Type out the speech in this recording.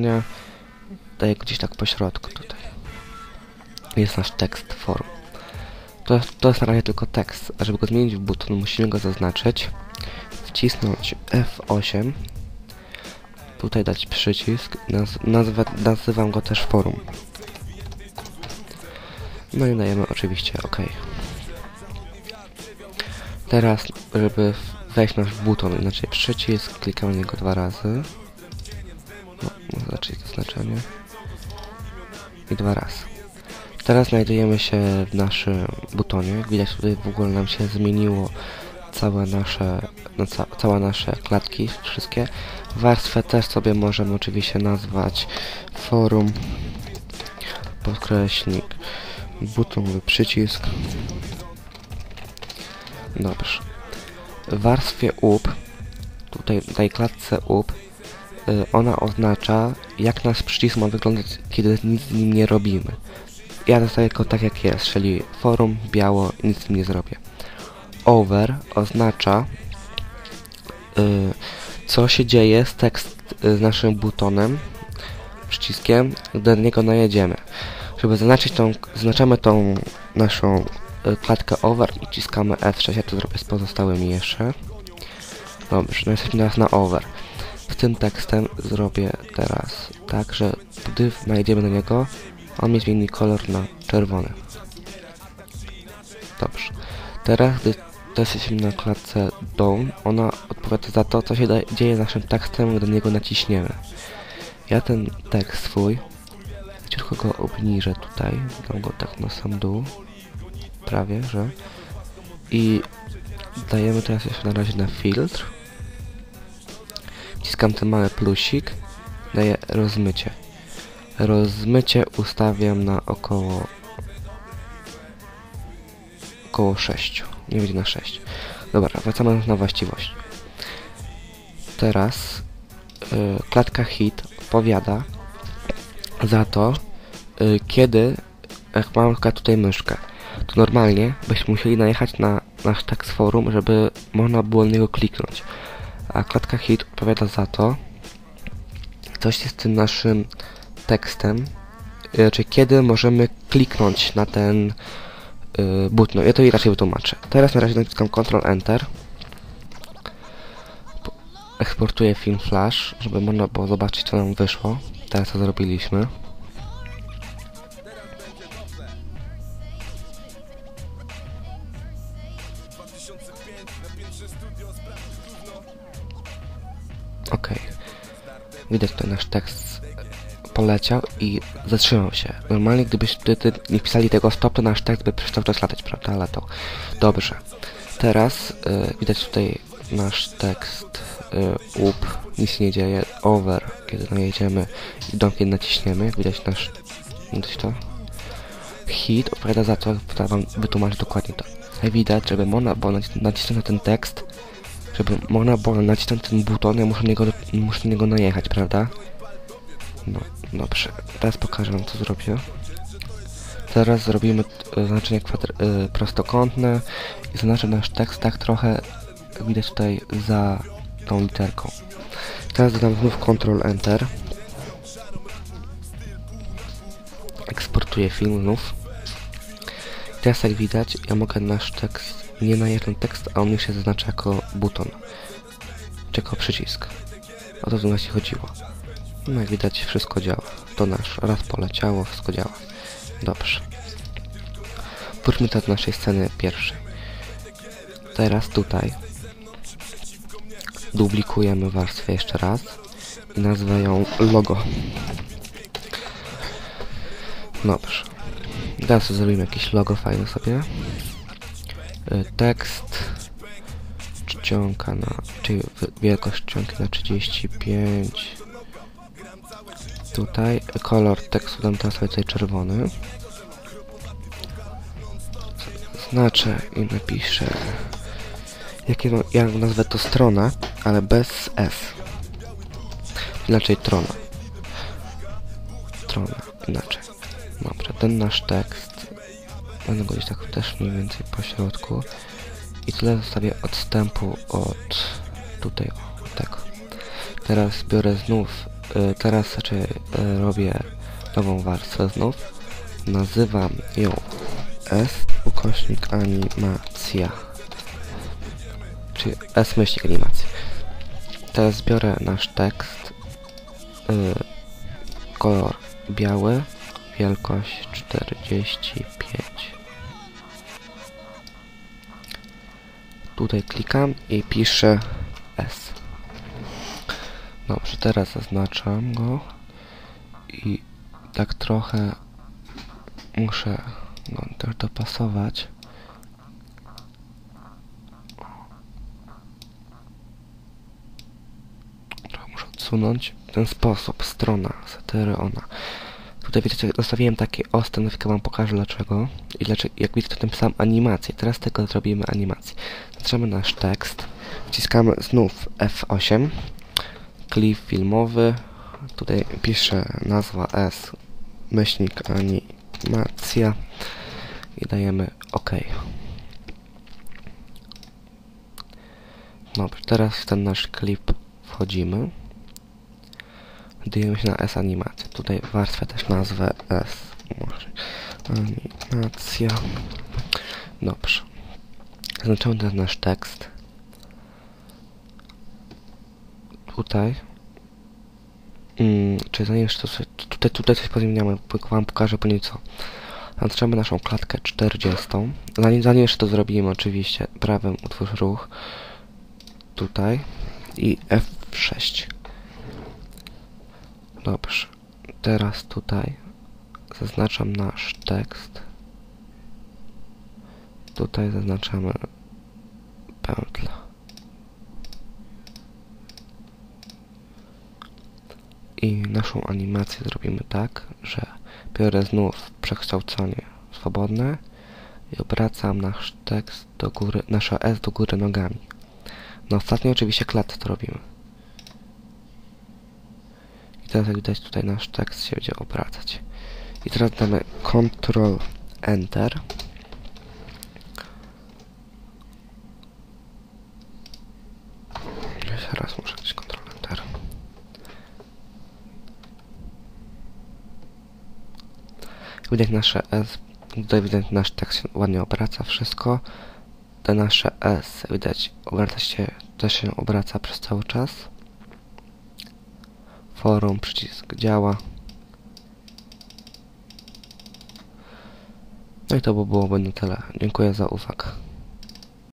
Nie, daję gdzieś tak po środku tutaj. Jest nasz tekst forum. To, to jest na razie tylko tekst, a żeby go zmienić w buton musimy go zaznaczyć, wcisnąć F8, tutaj dać przycisk, naz nazwę, nazywam go też forum. No i dajemy oczywiście OK. Teraz, żeby wejść nasz buton, inaczej przycisk, klikamy niego dwa razy. No, zacząć zaznaczenie. I dwa razy. Teraz znajdujemy się w naszym butonie. Jak widać tutaj w ogóle nam się zmieniło całe nasze, no ca całe nasze klatki, wszystkie. Warstwę też sobie możemy oczywiście nazwać forum, podkreśnik, buton, przycisk. Dobrze. W warstwie up, tutaj w tej klatce up, ona oznacza, jak nasz przycisk ma wyglądać, kiedy nic z nim nie robimy. Ja zostawię go tak jak jest, czyli forum, biało, nic z nim nie zrobię. Over oznacza, y, co się dzieje z tekst y, z naszym butonem, przyciskiem, gdy do niego najedziemy. Żeby zaznaczyć tą, zaznaczamy tą naszą klatkę over i wciskamy F6, ja to zrobię z pozostałymi jeszcze. Dobrze, no jesteśmy teraz na over. Tym tekstem zrobię teraz tak, że gdy najedziemy na niego, on mi zmieni kolor na czerwony. Dobrze. Teraz, gdy teraz jesteśmy na klatce down, ona odpowiada za to, co się dzieje z naszym tekstem, gdy na niego naciśniemy. Ja ten tekst swój, ciutko go obniżę tutaj, dam go tak na sam dół, prawie, że i dajemy teraz jeszcze na razie na filtr. Wciskam ten mały plusik, daję rozmycie. Rozmycie ustawiam na około około 6. Nie będzie na 6. Dobra, wracamy na właściwość. Teraz y, klatka hit odpowiada za to, y, kiedy jak mam tutaj myszkę, to normalnie byśmy musieli najechać na nasz tekst forum, żeby można było na niego kliknąć. A klatka hit odpowiada za to, coś jest z tym naszym tekstem, yy, czy kiedy możemy kliknąć na ten yy, button. Ja to i raczej wytłumaczę. Teraz na razie naciskam Ctrl Enter. Eksportuję film Flash, żeby można było zobaczyć co nam wyszło. Teraz co zrobiliśmy. Ok. Widać tutaj nasz tekst poleciał i zatrzymał się. Normalnie gdybyście nie wpisali tego stop, to nasz tekst by przestał czas latać, prawda? Ale to dobrze. Teraz y, widać tutaj nasz tekst y, up, nic nie dzieje, over, kiedy najedziemy i dom, kiedy naciśniemy, widać nasz, widać to? Hit odpowiada za to, wytłumaczyć dokładnie to. Jak widać, żeby można było nacisnąć na ten tekst, żeby można było nacisnąć ten buton, ja muszę niego, muszę niego najechać, prawda? No, dobrze. Teraz pokażę wam, co zrobię. Teraz zrobimy y, znaczenie y, prostokątne i zaznaczę nasz tekst tak trochę, jak widać tutaj, za tą literką. Teraz dodam znów Ctrl Enter. Eksportuję film znów. Teraz jak widać, ja mogę nasz tekst, nie na jeden tekst, a on już się zaznacza jako buton. Czy jako przycisk. O to w właśnie chodziło. No jak widać wszystko działa. To nasz raz poleciało, wszystko działa. Dobrze. Wróćmy teraz do naszej sceny pierwszej. Teraz tutaj duplikujemy warstwę jeszcze raz i nazwę ją logo. Dobrze. Teraz zrobimy jakieś logo fajne sobie. Y, tekst czcionka na, czyli wielkość czcionki na 35 tutaj kolor tekstu dam teraz sobie tutaj czerwony. Znaczę i napiszę jakie ja nazwę to strona ale bez S. Inaczej trona. Trona, inaczej. Dobrze, ten nasz tekst będę gdzieś tak też mniej więcej po środku i tyle zostawię odstępu od tutaj, o, tego teraz biorę znów y, teraz znaczy, y, robię nową warstwę znów. Nazywam ją S ukośnik animacja. Czyli S myślnik animacja. Teraz zbiorę nasz tekst. Y, kolor biały. Wielkość 45. Tutaj klikam i piszę S. Dobrze, teraz zaznaczam go i tak trochę muszę no, też dopasować. Muszę odsunąć w ten sposób. Strona Satyriona. Tutaj widzicie, zostawiłem takie ostre, no wam pokażę dlaczego. I dlaczego, jak widzicie, to tym sam animację. Teraz tego zrobimy animację. Zatrzymamy nasz tekst. Wciskamy znów F8. Klip filmowy. Tutaj piszę nazwa S. Myślnik animacja. I dajemy OK. Dobrze, teraz w ten nasz klip wchodzimy. Dajemy się na S animację. Tutaj warstwę też nazwę S. Animacja. Dobrze. Zaznaczamy ten nasz tekst. Tutaj. Mm, czy zanim jeszcze sobie, tutaj, tutaj coś pozmieniamy, wam pokażę po nieco. Zaznaczamy naszą klatkę 40. Zanim, zanim jeszcze to zrobimy, oczywiście, prawym utwórz ruch. Tutaj. I F6. Dobrze. Teraz tutaj zaznaczam nasz tekst. Tutaj zaznaczamy pętlę. I naszą animację zrobimy tak, że biorę znów przekształcenie swobodne i obracam nasz tekst do góry, nasze S do góry nogami. Na ostatniej oczywiście klatce to robimy. I teraz jak widać tutaj nasz tekst się będzie obracać. I teraz damy Ctrl Enter. Jeszcze raz muszę dać Ctrl Enter. Widać nasze S, tutaj widać nasz tekst się ładnie obraca, wszystko. Te nasze S, widać, obraca się, też się obraca przez cały czas. Forum, przycisk działa. No i to by byłoby na tyle. Dziękuję za uwagę.